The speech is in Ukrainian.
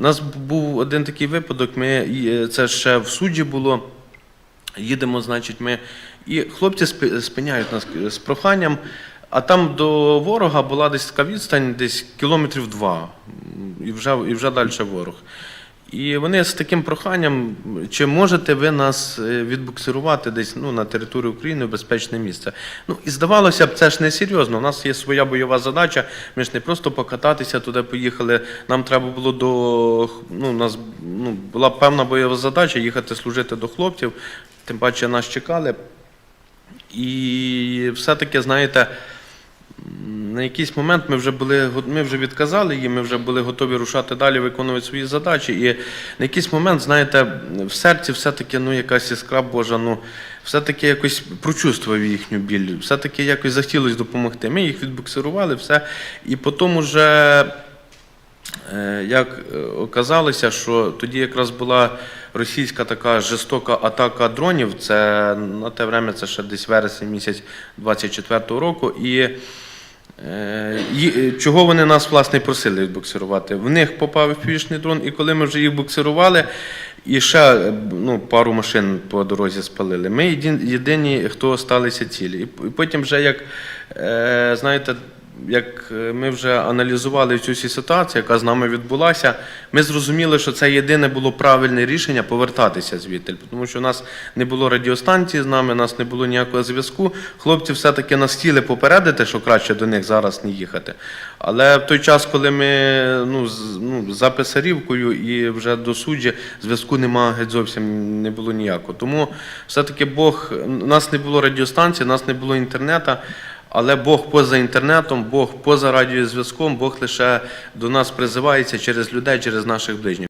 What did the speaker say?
У нас був один такий випадок. Ми це ще в суді було. Їдемо, значить, ми. І хлопці спиняють нас з проханням. А там до ворога була десь така відстань, десь кілометрів два, і вже, і вже далі ворог. І вони з таким проханням, чи можете ви нас е, відбуксирувати десь ну, на територію України в безпечне місце? Ну і здавалося б, це ж не серйозно. У нас є своя бойова задача. Ми ж не просто покататися туди поїхали. Нам треба було до ну, у нас ну, була певна бойова задача їхати служити до хлопців. Тим паче нас чекали. І все-таки, знаєте, на якийсь момент ми вже були ми вже відказали їм, ми вже були готові рушати далі, виконувати свої задачі. І на якийсь момент, знаєте, в серці все-таки ну, якась іскра Божа, ну, все-таки якось прочувствував їхню біль, все-таки якось захотілося допомогти. Ми їх відбуксирували, все. І потім уже. Е, Як е, оказалося, що тоді якраз була російська така жорстока атака дронів, це на те время, це ще десь вересень місяць 24-го року. І чого вони нас власне просили відбуксирувати? В них попав впівішний дрон, і коли ми вже їх буксирували, і ще е, ну, пару машин по дорозі спалили. Ми єдині, хто сталися цілі. І потім вже як, е, знаєте, як е, ми вже аналізували цю ситуацію, яка з нами відбулася, ми зрозуміли, що це єдине було правильне рішення повертатися звідти, тому що у нас не було радіостанції з нами, у нас не було ніякого зв'язку. Хлопці все-таки нас хотіли попередити, що краще до них зараз не їхати. Але в той час, коли ми ну, ну, за Писарівкою і вже до суджі, зв'язку немає геть зовсім не було ніякого. Тому все-таки Бог, у нас не було радіостанції, у нас не було інтернету. Але Бог поза інтернетом, Бог поза радіозв'язком, Бог лише до нас призивається через людей, через наших ближніх.